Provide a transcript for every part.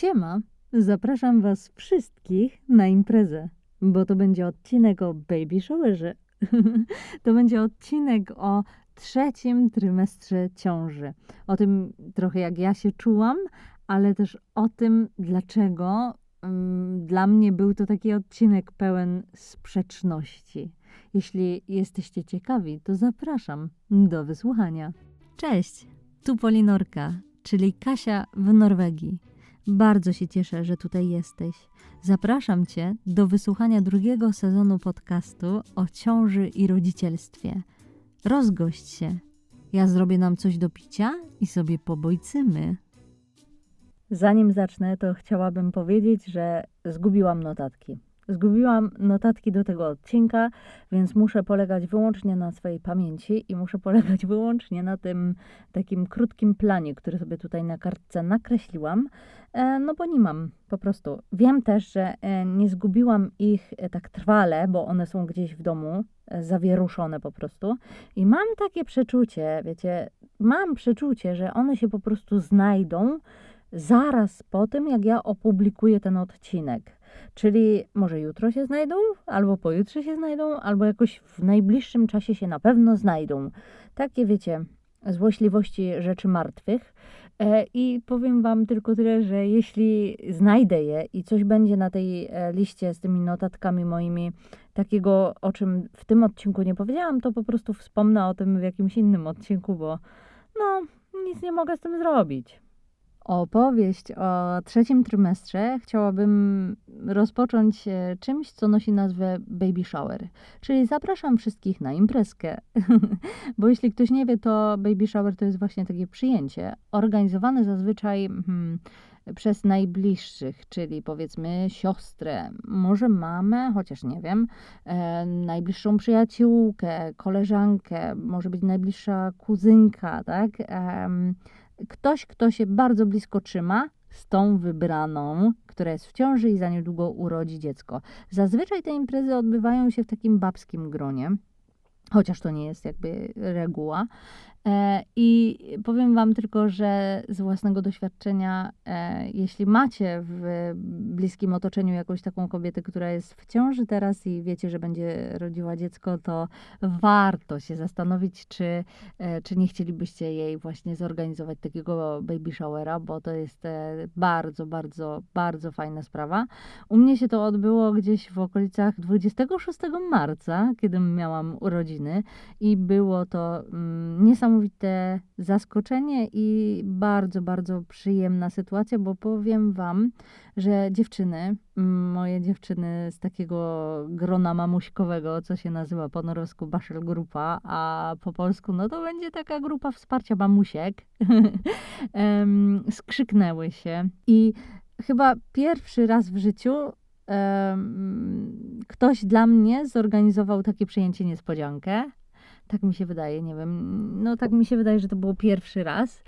Siema, zapraszam Was wszystkich na imprezę, bo to będzie odcinek o baby showerze. to będzie odcinek o trzecim trymestrze ciąży. O tym trochę jak ja się czułam, ale też o tym, dlaczego mm, dla mnie był to taki odcinek pełen sprzeczności. Jeśli jesteście ciekawi, to zapraszam do wysłuchania. Cześć, tu Polinorka, czyli Kasia w Norwegii. Bardzo się cieszę, że tutaj jesteś. Zapraszam Cię do wysłuchania drugiego sezonu podcastu o ciąży i rodzicielstwie. Rozgość się. Ja zrobię nam coś do picia i sobie pobojcymy. Zanim zacznę, to chciałabym powiedzieć, że zgubiłam notatki. Zgubiłam notatki do tego odcinka, więc muszę polegać wyłącznie na swojej pamięci i muszę polegać wyłącznie na tym takim krótkim planie, który sobie tutaj na kartce nakreśliłam, e, no bo nie mam po prostu. Wiem też, że e, nie zgubiłam ich e, tak trwale, bo one są gdzieś w domu, zawieruszone po prostu. I mam takie przeczucie, wiecie, mam przeczucie, że one się po prostu znajdą zaraz po tym, jak ja opublikuję ten odcinek. Czyli może jutro się znajdą, albo pojutrze się znajdą, albo jakoś w najbliższym czasie się na pewno znajdą. Takie wiecie, złośliwości rzeczy martwych. E, I powiem Wam tylko tyle, że jeśli znajdę je i coś będzie na tej e, liście z tymi notatkami moimi, takiego, o czym w tym odcinku nie powiedziałam, to po prostu wspomnę o tym w jakimś innym odcinku, bo no, nic nie mogę z tym zrobić. Opowieść o trzecim trymestrze chciałabym rozpocząć e, czymś, co nosi nazwę baby shower. Czyli zapraszam wszystkich na imprezkę. Bo jeśli ktoś nie wie, to baby shower to jest właśnie takie przyjęcie organizowane zazwyczaj hmm, przez najbliższych, czyli powiedzmy siostrę, może mamę, chociaż nie wiem, e, najbliższą przyjaciółkę, koleżankę, może być najbliższa kuzynka, tak? E, ktoś, kto się bardzo blisko trzyma z tą wybraną, która jest w ciąży i za niedługo urodzi dziecko. Zazwyczaj te imprezy odbywają się w takim babskim gronie, chociaż to nie jest jakby reguła. E, I powiem Wam tylko, że z własnego doświadczenia, e, jeśli macie w bliskim otoczeniu jakąś taką kobietę, która jest w ciąży teraz i wiecie, że będzie rodziła dziecko, to warto się zastanowić, czy, e, czy nie chcielibyście jej właśnie zorganizować takiego baby showera, bo to jest bardzo, bardzo, bardzo fajna sprawa. U mnie się to odbyło gdzieś w okolicach 26 marca, kiedy miałam urodziny i było to mm, niesamowite niesamowite zaskoczenie i bardzo, bardzo przyjemna sytuacja, bo powiem Wam, że dziewczyny, moje dziewczyny z takiego grona mamuśkowego, co się nazywa po norwesku Baszel Grupa, a po polsku no to będzie taka grupa wsparcia mamusiek, skrzyknęły się i chyba pierwszy raz w życiu ktoś dla mnie zorganizował takie przyjęcie niespodziankę. Tak mi się wydaje, nie wiem. No tak mi się wydaje, że to było pierwszy raz.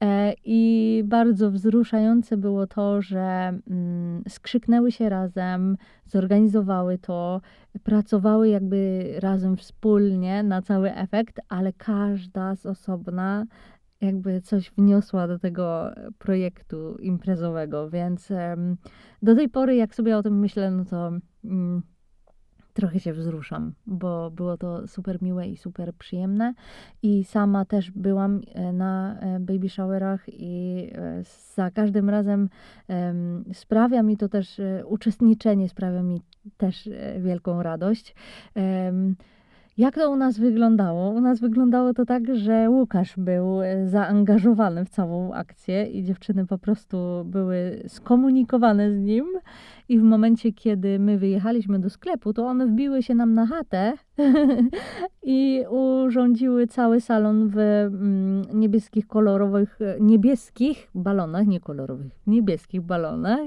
E, I bardzo wzruszające było to, że mm, skrzyknęły się razem, zorganizowały to, pracowały jakby razem wspólnie na cały efekt, ale każda z osobna jakby coś wniosła do tego projektu imprezowego, więc do tej pory, jak sobie o tym myślę, no to mm, trochę się wzruszam, bo było to super miłe i super przyjemne. I sama też byłam e, na e, baby showerach i e, za każdym razem sprawia mi to też, uczestniczenie sprawia mi też wielką radość. Jak to u nas wyglądało? U nas wyglądało to tak, że Łukasz był zaangażowany w całą akcję i dziewczyny po prostu były skomunikowane z nim. I w momencie, kiedy my wyjechaliśmy do sklepu, to one wbiły się nam na chatę i urządziły cały salon w mm, niebieskich, kolorowych, niebieskich balonach, nie kolorowych, niebieskich balonach.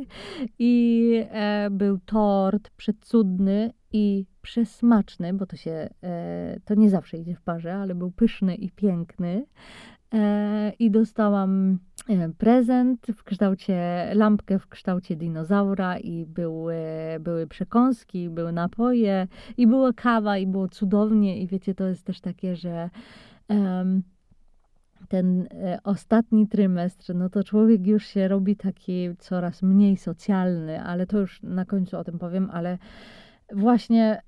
I e, był tort przecudny i przesmaczny, bo to się, e, to nie zawsze idzie w parze, ale był pyszny i piękny. E, I dostałam e, prezent w kształcie, lampkę w kształcie dinozaura i były, były przekąski, były napoje i była kawa i było cudownie i wiecie, to jest też takie, że ten e, ostatni trymestr, no to człowiek już się robi taki coraz mniej socjalny, ale to już na końcu o tym powiem, ale właśnie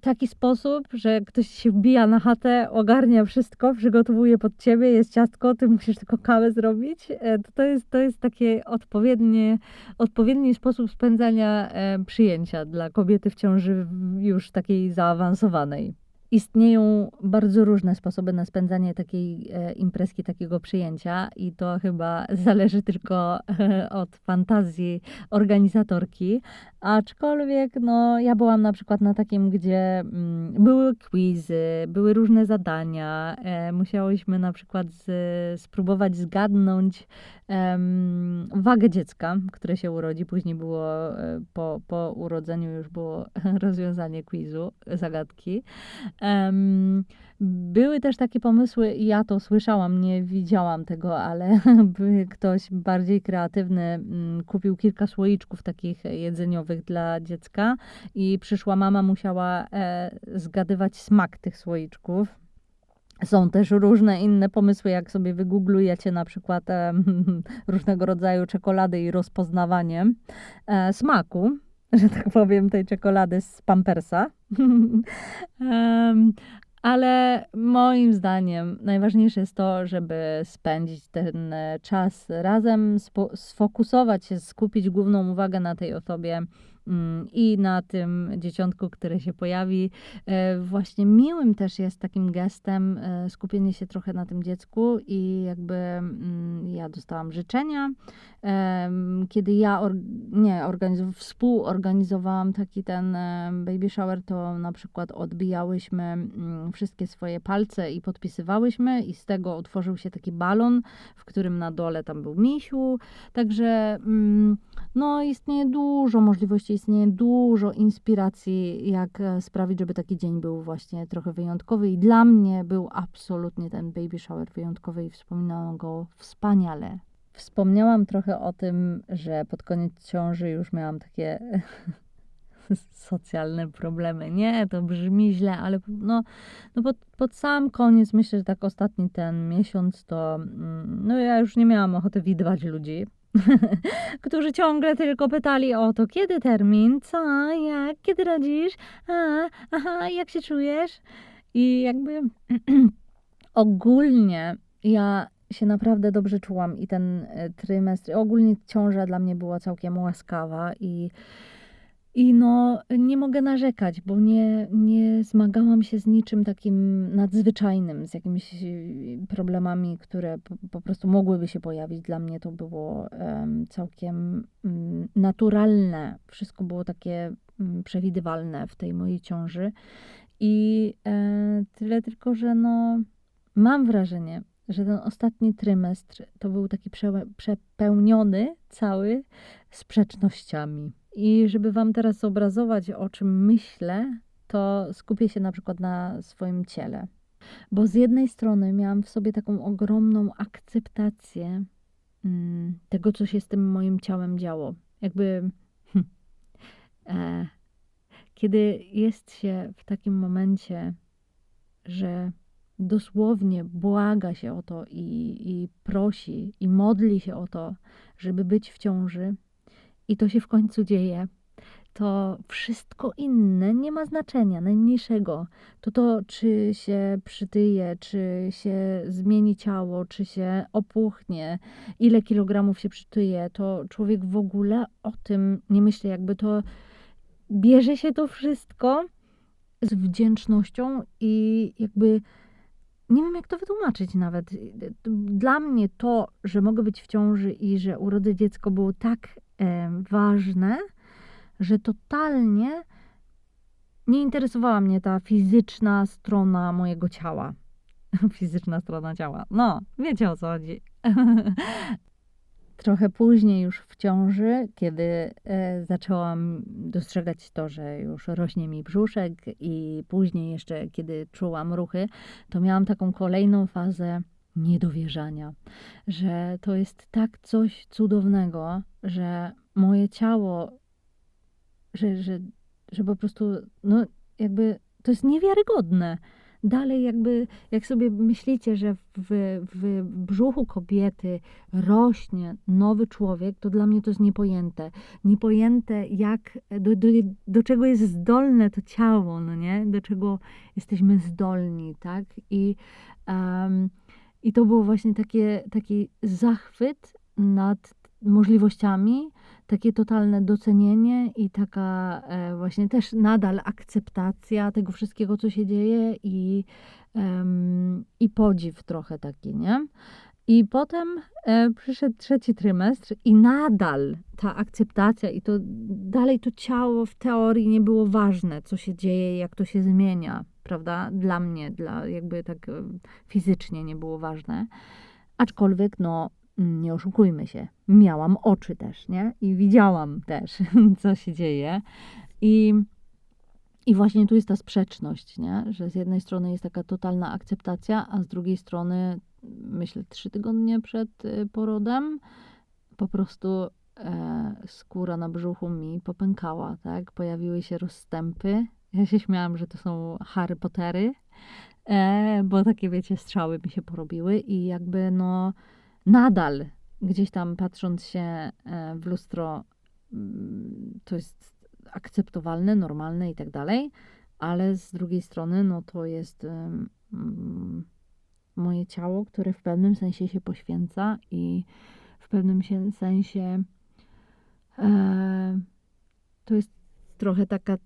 taki sposób, że ktoś się wbija na chatę, ogarnia wszystko, przygotowuje pod ciebie, jest ciastko, ty musisz tylko kawę zrobić. E, to, to, jest, to jest taki odpowiedni, odpowiedni sposób spędzania e, przyjęcia dla kobiety w ciąży już takiej zaawansowanej. Istnieją bardzo różne sposoby na spędzanie takiej e, imprezki, takiego przyjęcia, i to chyba zależy tylko od fantazji organizatorki. Aczkolwiek, no, ja byłam na przykład na takim, gdzie mm, były quizy, były różne zadania. E, musiałyśmy na przykład z, spróbować zgadnąć em, wagę dziecka, które się urodzi. Później było e, po, po urodzeniu już było rozwiązanie quizu, zagadki. Em, były też takie pomysły, ja to słyszałam, nie widziałam tego, ale by ktoś bardziej kreatywny mm, kupił kilka słoiczków takich jedzeniowych dla dziecka i przyszła mama, musiała e, zgadywać smak tych słoiczków. Są też różne inne pomysły, jak sobie wygooglujecie na przykład e, różnego rodzaju czekolady i rozpoznawanie e, smaku, że tak powiem, tej czekolady z Pampersa. Em, ale moim zdaniem najważniejsze jest to, żeby spędzić ten e, czas razem, sfokusować się, skupić główną uwagę na tej osobie i na tym dzieciątku, które się pojawi. E, Właśnie miłym też jest takim gestem e, skupienie się trochę na tym dziecku i jakby mm, ja dostałam życzenia, kiedy ja or, nie organizow- współorganizowałam taki ten em, baby shower, to na przykład odbijałyśmy mm, wszystkie swoje palce i podpisywałyśmy i z tego utworzył się taki balon, w którym na dole tam był misiu, także mm, no istnieje dużo możliwości, istnieje dużo inspiracji, jak e, sprawić, żeby taki dzień był właśnie trochę wyjątkowy i dla mnie był absolutnie ten baby shower wyjątkowy i wspominałam go wspaniale. Wspomniałam trochę o tym, że pod koniec ciąży już miałam takie socjalne problemy. Nie, to brzmi źle, ale no, no pod, pod sam koniec, myślę, że tak ostatni ten miesiąc, to mm, no ja już nie miałam ochoty widywać ludzi, którzy ciągle tylko pytali o to, kiedy termin, co, jak, kiedy rodzisz, a, aha, jak się czujesz? I jakby ogólnie ja się naprawdę dobrze czułam i ten e, trymestr, ogólnie ciąża dla mnie była całkiem łaskawa i i no, nie mogę narzekać, bo nie, nie zmagałam się z niczym takim nadzwyczajnym, z jakimiś y, problemami, które po, po prostu mogłyby się pojawić. Dla mnie to było em, całkiem mm, naturalne. Wszystko było takie mm, przewidywalne w tej mojej ciąży. I e, tyle tylko, że no, mam wrażenie, że ten ostatni trymestr to był taki prze, przepełniony cały sprzecznościami. I żeby Wam teraz zobrazować, o czym myślę, to skupię się na przykład na swoim ciele. Bo z jednej strony miałam w sobie taką ogromną akceptację mm, tego, co się z tym moim ciałem działo. Jakby, hm, e, kiedy jest się w takim momencie, że dosłownie błaga się o to i, i prosi i modli się o to, żeby być w ciąży, i to się w końcu dzieje, to wszystko inne nie ma znaczenia, najmniejszego. To to, czy się przytyje, czy się zmieni ciało, czy się opuchnie, ile kilogramów się przytyje, to człowiek w ogóle o tym nie myśli, jakby to bierze się to wszystko z wdzięcznością i jakby nie wiem, jak to wytłumaczyć nawet. Dla mnie to, że mogę być w ciąży i że urodzę dziecko było tak ważne, że totalnie nie interesowała mnie ta fizyczna strona mojego ciała. fizyczna strona ciała. No, wiecie o co chodzi. Trochę później już w ciąży, kiedy e, zaczęłam dostrzegać to, że już rośnie mi brzuszek i później jeszcze, kiedy czułam ruchy, to miałam taką kolejną fazę niedowierzania, że to jest tak coś cudownego, że moje ciało, że, że, że po prostu, no jakby to jest niewiarygodne. dalej jakby, jak sobie myślicie, że w, w brzuchu kobiety rośnie nowy człowiek, to dla mnie to jest niepojęte. Niepojęte, jak, do, do, do czego jest zdolne to ciało, no nie? Do czego jesteśmy zdolni, tak? I, um, i to było właśnie takie, taki zachwyt nad możliwościami, takie totalne docenienie i taka e, właśnie też nadal akceptacja tego wszystkiego, co się dzieje i, i podziw trochę taki, nie? I potem e, przyszedł trzeci trymestr i nadal ta akceptacja i to dalej to ciało w teorii nie było ważne, co się dzieje, jak to się zmienia, prawda? Dla mnie, dla jakby tak e, fizycznie nie było ważne. Aczkolwiek, no, nie oszukujmy się, miałam oczy też, nie? I widziałam też, co się dzieje. I, I właśnie tu jest ta sprzeczność, nie? Że z jednej strony jest taka totalna akceptacja, a z drugiej strony, myślę, trzy tygodnie przed y, porodem, po prostu e, skóra na brzuchu mi popękała, tak? Pojawiły się rozstępy. Ja się śmiałam, że to są Harry Pottery, e, bo takie, wiecie, strzały mi się porobiły i jakby, no nadal gdzieś tam patrząc się e, w lustro, mm, to jest akceptowalne, normalne i tak dalej, ale z drugiej strony, no to jest um, moje ciało, które w pewnym sensie się poświęca i w pewnym sensie e, to jest trochę taka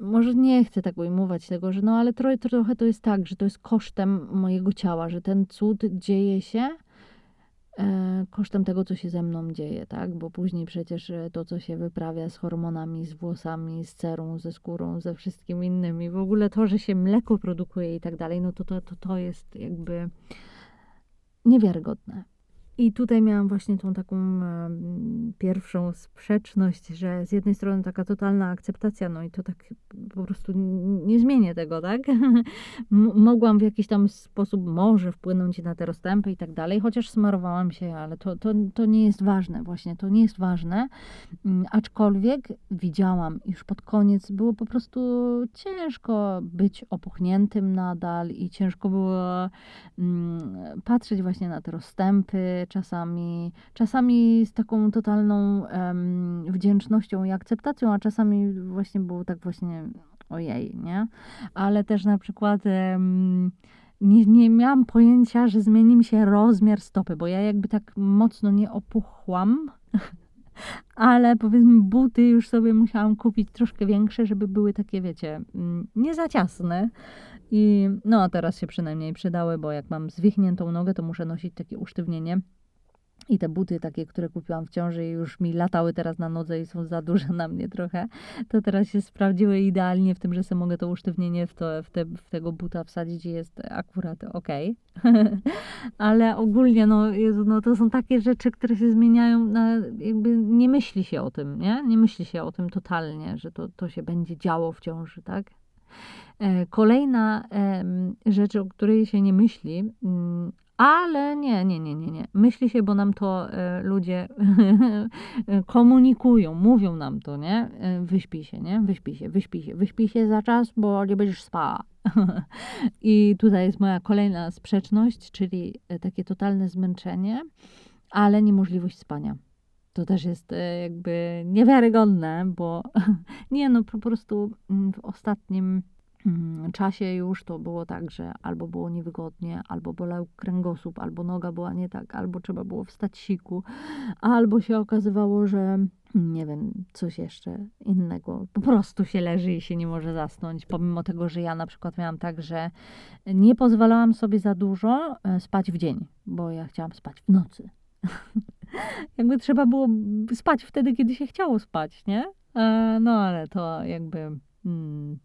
może nie chcę tak ujmować tego, że no ale trochę, trochę to jest tak, że to jest kosztem mojego ciała, że ten cud dzieje się kosztem tego, co się ze mną dzieje, tak? Bo później przecież e, to, co się wyprawia z hormonami, z włosami, z cerą, ze skórą, ze wszystkim innymi, w ogóle to, że się mleko produkuje i tak dalej, no to to, to, to jest jakby niewiarygodne. I tutaj miałam właśnie tą taką pierwszą sprzeczność, że z jednej strony taka totalna akceptacja, no i to tak po prostu nie zmienię tego, tak? Mogłam w jakiś tam sposób może wpłynąć na te rozstępy i tak dalej, chociaż smarowałam się, ale to, to, to nie jest ważne, właśnie to nie jest ważne. Mm, aczkolwiek widziałam, już pod koniec było po prostu ciężko być opuchniętym nadal i ciężko było mm, patrzeć właśnie na te rozstępy, czasami, czasami z taką totalną um, wdzięcznością i akceptacją, a czasami właśnie było tak właśnie ojej, nie? Ale też na przykład um, nie, nie miałam pojęcia, że zmieni mi się rozmiar stopy, bo ja jakby tak mocno nie opuchłam, ale powiedzmy buty już sobie musiałam kupić troszkę większe, żeby były takie, wiecie, mm, nie za ciasne. I no, a teraz się przynajmniej przydały, bo jak mam zwichniętą nogę, to muszę nosić takie usztywnienie i te buty takie, które kupiłam w ciąży już mi latały teraz na nodze i są za duże na mnie trochę, to teraz się sprawdziły idealnie w tym, że sobie mogę to usztywnienie w, to, w, te, w tego buta wsadzić i jest akurat ok. Ale ogólnie, no, Jezu, no to są takie rzeczy, które się zmieniają, na, jakby nie myśli się o tym, nie? Nie myśli się o tym totalnie, że to, to się będzie działo w ciąży, tak? E, kolejna rzecz, o której się nie myśli, mm, ale nie, nie, nie, nie, nie. Myśli się, bo nam to e, ludzie komunikują, mówią nam to, nie? E, wyśpij się, nie? Wyśpij się, wyśpij się, wyśpij się za czas, bo nie będziesz spała. I tutaj jest moja kolejna sprzeczność, czyli e, takie totalne zmęczenie, ale niemożliwość spania. To też jest e, jakby niewiarygodne, bo nie, no po prostu mm, w ostatnim czasie już to było tak, że albo było niewygodnie, albo bolał kręgosłup, albo noga była nie tak, albo trzeba było wstać siku, albo się okazywało, że nie wiem, coś jeszcze innego. Po prostu się leży i się nie może zasnąć, pomimo tego, że ja na przykład miałam tak, że nie pozwalałam sobie za dużo e, spać w dzień, bo ja chciałam spać w nocy. jakby trzeba było spać wtedy, kiedy się chciało spać, nie? E, no ale to jakby... Hmm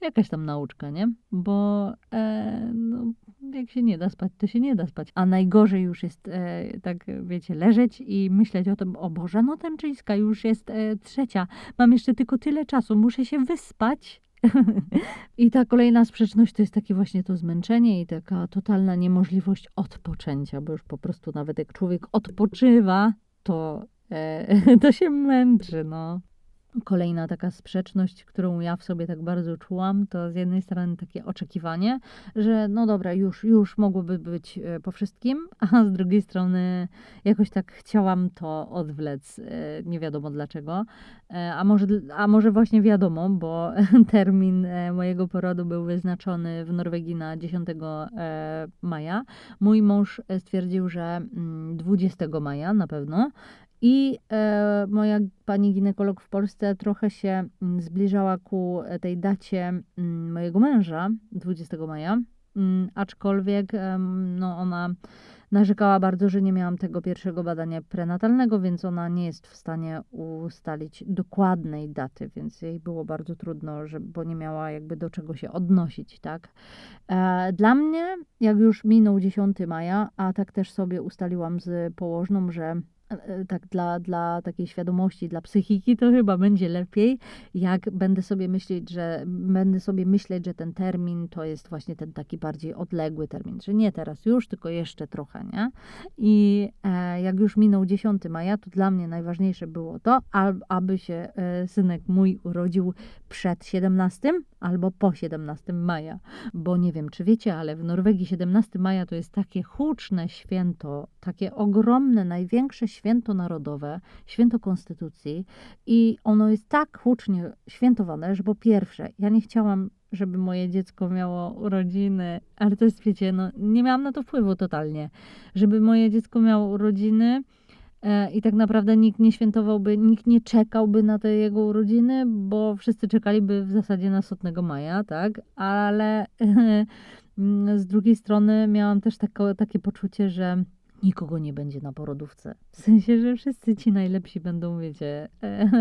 jakaś tam nauczka, nie? Bo e, no, jak się nie da spać, to się nie da spać. A najgorzej już jest, e, tak wiecie, leżeć i myśleć o tym, o Boże, no tęczyńska już jest e, trzecia, mam jeszcze tylko tyle czasu, muszę się wyspać. I ta kolejna sprzeczność to jest takie właśnie to zmęczenie i taka totalna niemożliwość odpoczęcia, bo już po prostu nawet jak człowiek odpoczywa, to, e, to się męczy, no. Kolejna taka sprzeczność, którą ja w sobie tak bardzo czułam, to z jednej strony takie oczekiwanie, że no dobra, już, już mogłoby być e, po wszystkim, a z drugiej strony jakoś tak chciałam to odwlec, e, nie wiadomo dlaczego. E, A może, a może właśnie wiadomo, bo termin mojego porodu był wyznaczony w Norwegii na 10 e, maja. Mój mąż stwierdził, że mm, 20 maja na pewno. I e, moja pani ginekolog w Polsce trochę się mm, zbliżała ku e, tej dacie mm, mojego męża, 20 maja. Mm, aczkolwiek no, ona narzekała bardzo, że nie miałam tego pierwszego badania prenatalnego, więc ona nie jest w stanie ustalić dokładnej daty, więc jej było bardzo trudno, że, bo nie miała jakby do czego się odnosić, tak. E, Dla mnie, jak już minął 10 maja, a tak też sobie ustaliłam z położną, że tak dla, dla takiej świadomości, dla psychiki, to chyba będzie lepiej, jak będę sobie myśleć, że będę sobie myśleć, że ten termin to jest właśnie ten taki bardziej odległy termin, że nie teraz już, tylko jeszcze trochę, nie? I e, jak już minął 10 maja, to dla mnie najważniejsze było to, ab- aby się e, synek mój urodził przed 17 albo po 17 maja, bo nie wiem, czy wiecie, ale w Norwegii 17 maja to jest takie huczne święto, takie ogromne, największe święto narodowe, święto konstytucji i ono jest tak hucznie świętowane, że po pierwsze, ja nie chciałam żeby moje dziecko miało urodziny, ale to jest, wiecie, no nie miałam na to wpływu totalnie, żeby moje dziecko miało urodziny e, i tak naprawdę nikt nie świętowałby, nikt nie czekałby na te jego urodziny, bo wszyscy czekaliby w zasadzie na sotnego maja, tak, ale mm, z drugiej strony miałam też tako, takie poczucie, że nikogo nie będzie na porodówce. W sensie, że wszyscy ci najlepsi będą, wiecie,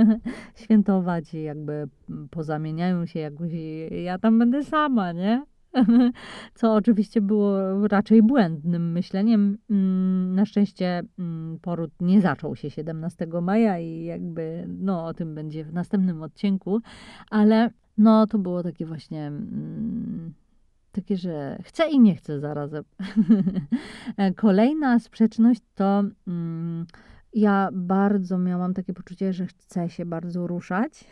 świętować i jakby pozamieniają się, jakby ja tam będę sama, nie? Co oczywiście było raczej błędnym myśleniem. Mm, Na szczęście mm, poród nie zaczął się 17 maja i jakby, no o tym będzie w następnym odcinku, ale no to było takie właśnie mm, takie, że chcę i nie chcę zarazem. Kolejna sprzeczność to mm, ja bardzo miałam takie poczucie, że chcę się bardzo ruszać.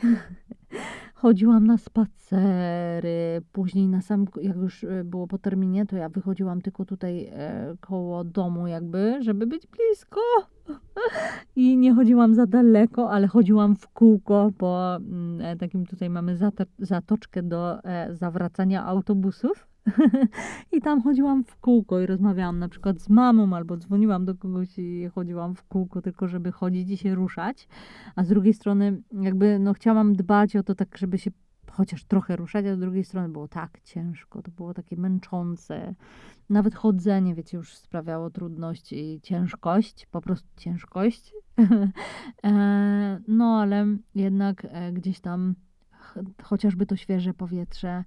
Chodziłam na spacery, później na sam, jak już e, było po terminie, to ja wychodziłam tylko tutaj e, koło domu jakby, żeby być blisko. I nie chodziłam za daleko, ale chodziłam w kółko, bo mm, e, takim tutaj mamy zata- zatoczkę do e, zawracania autobusów. I tam chodziłam w kółko i rozmawiałam na przykład z mamą, albo dzwoniłam do kogoś i chodziłam w kółko, tylko żeby chodzić i się ruszać. A z drugiej strony, jakby no chciałam dbać o to tak, żeby się chociaż trochę ruszać, a z drugiej strony było tak ciężko, to było takie męczące. Nawet chodzenie, wiecie, już sprawiało trudność i ciężkość, po prostu ciężkość. E, no ale jednak e, gdzieś tam ch- chociażby to świeże powietrze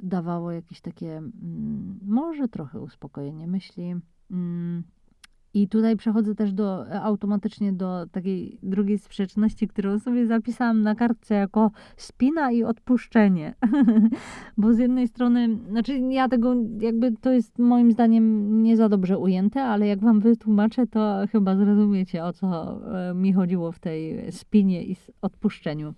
dawało jakieś takie, mm, może trochę uspokojenie myśli. I tutaj przechodzę też do, e, automatycznie do takiej drugiej sprzeczności, którą sobie zapisałam na kartce jako spina i odpuszczenie. Bo z jednej strony, znaczy ja tego jakby to jest moim zdaniem nie za dobrze ujęte, ale jak wam wytłumaczę, to chyba zrozumiecie o co e, mi chodziło w tej spinie i odpuszczeniu.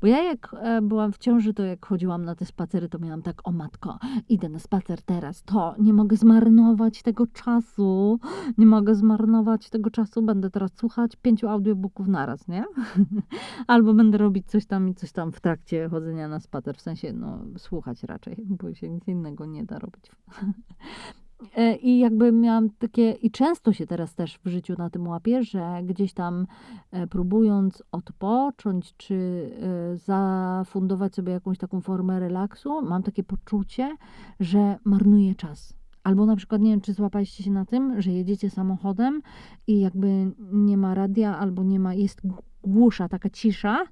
Bo ja jak e, byłam w ciąży, to jak chodziłam na te spacery, to miałam tak, o matko, idę na spacer teraz, to nie mogę zmarnować tego czasu, nie mogę zmarnować tego czasu, będę teraz słuchać pięciu audiobooków naraz, nie? Albo będę robić coś tam i coś tam w trakcie chodzenia na spacer, w sensie, no, słuchać raczej, bo się nic innego nie da robić. E, I jakby miałam takie, i często się teraz też w życiu na tym łapię, że gdzieś tam e, próbując odpocząć, czy e, zafundować sobie jakąś taką formę relaksu, mam takie poczucie, że marnuję czas. Albo na przykład, nie wiem, czy złapaliście się na tym, że jedziecie samochodem i jakby nie ma radia, albo nie ma, jest głusza, taka cisza.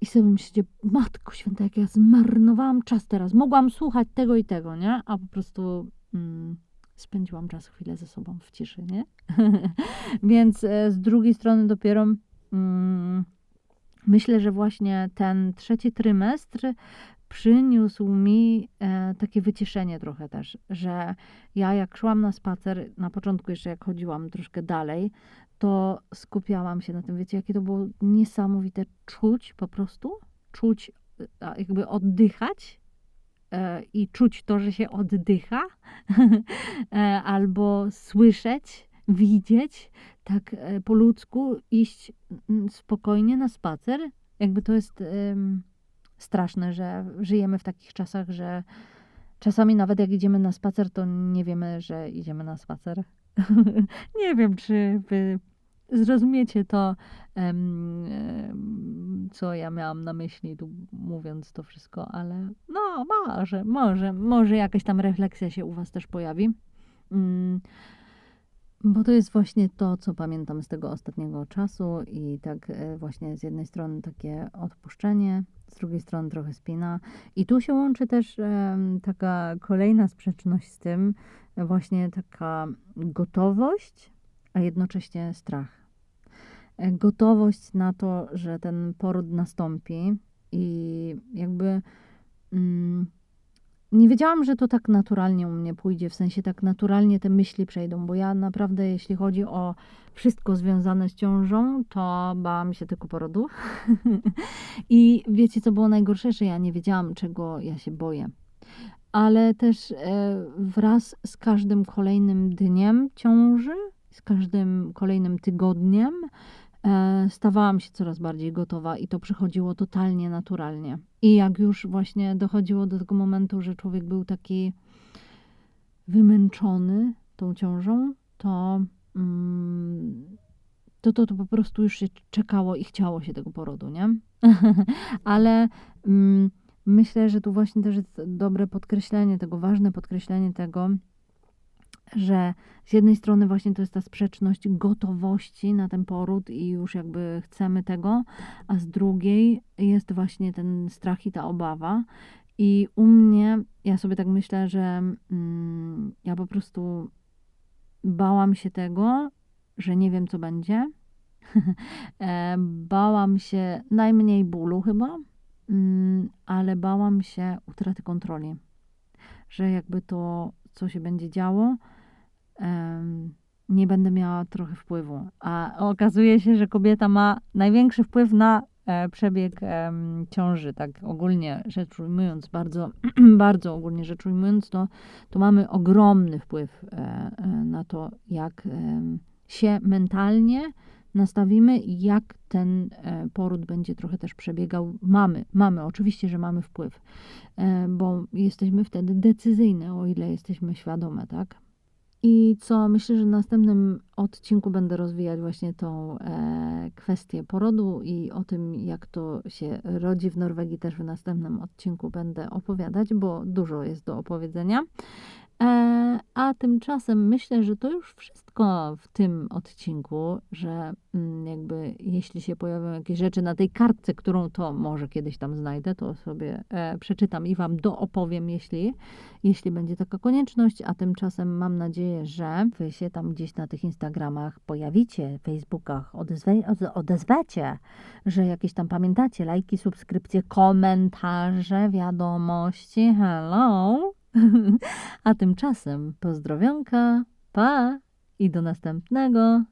I sobie myślicie, matko święta, jak ja zmarnowałam czas teraz. Mogłam słuchać tego i tego, nie? A po prostu mm, spędziłam czas chwilę ze sobą w ciszy, nie? Więc e, z drugiej strony dopiero mm, myślę, że właśnie ten trzeci trymestr przyniósł mi e, takie wyciszenie trochę też, że ja jak szłam na spacer, na początku jeszcze jak chodziłam troszkę dalej, to skupiałam się na tym. Wiecie, jakie to było niesamowite czuć po prostu, czuć, a jakby oddychać e, i czuć to, że się oddycha, e, albo słyszeć, widzieć, tak e, po ludzku, iść spokojnie na spacer. Jakby to jest straszne, że żyjemy w takich czasach, że czasami nawet jak idziemy na spacer, to nie wiemy, że idziemy na spacer. nie wiem, czy wy zrozumiecie to, co ja miałam na myśli, tu mówiąc to wszystko, ale no, może, może, może jakaś tam refleksja się u Was też pojawi. Mm, bo to jest właśnie to, co pamiętam z tego ostatniego czasu i tak e, właśnie z jednej strony takie odpuszczenie, z drugiej strony trochę spina. I tu się łączy też taka kolejna sprzeczność z tym, właśnie taka gotowość, a jednocześnie strach. E, Gotowość na to, że ten poród nastąpi i jakby mm, nie wiedziałam, że to tak naturalnie u mnie pójdzie, w sensie tak naturalnie te myśli przejdą, bo ja naprawdę, jeśli chodzi o wszystko związane z ciążą, to bałam się tylko porodu. I wiecie, co było najgorsze, że ja nie wiedziałam, czego ja się boję. Ale też e, wraz z każdym kolejnym dniem ciąży, z każdym kolejnym tygodniem, stawałam się coraz bardziej gotowa i to przychodziło totalnie naturalnie. I jak już właśnie dochodziło do tego momentu, że człowiek był taki wymęczony tą ciążą, to, mm, to, to, to po prostu już się czekało i chciało się tego porodu, nie? Ale mm, myślę, że tu właśnie też jest dobre podkreślenie tego, ważne podkreślenie tego, że z jednej strony właśnie to jest ta sprzeczność gotowości na ten poród i już jakby chcemy tego, a z drugiej jest właśnie ten strach i ta obawa. I u mnie, ja sobie tak myślę, że mm, ja po prostu bałam się tego, że nie wiem, co będzie. E, bałam się najmniej bólu chyba, mm, ale bałam się utraty kontroli. Że jakby to, co się będzie działo, nie będę miała trochę wpływu. A okazuje się, że kobieta ma największy wpływ na e, przebieg ciąży, tak ogólnie rzecz ujmując, bardzo, bardzo ogólnie rzecz ujmując, to, to mamy ogromny wpływ e, e, na to, jak się mentalnie nastawimy i jak ten poród będzie trochę też przebiegał. Mamy, mamy, oczywiście, że mamy wpływ, bo jesteśmy wtedy decyzyjne, o ile jesteśmy świadome, tak? I co myślę, że w następnym odcinku będę rozwijać właśnie tą e, kwestię porodu i o tym, jak to się rodzi w Norwegii, też w następnym odcinku będę opowiadać, bo dużo jest do opowiedzenia. E, a tymczasem myślę, że to już wszystko w tym odcinku, że mm, jakby jeśli się pojawią jakieś rzeczy na tej kartce, którą to może kiedyś tam znajdę, to sobie e, przeczytam i Wam doopowiem, jeśli, jeśli będzie taka konieczność. A tymczasem mam nadzieję, że Wy się tam gdzieś na tych Instagramach pojawicie, Facebookach, odezwe, odez- odezwacie, że jakieś tam pamiętacie, lajki, subskrypcje, komentarze, wiadomości, hello. A tymczasem pozdrowionka, pa i do następnego.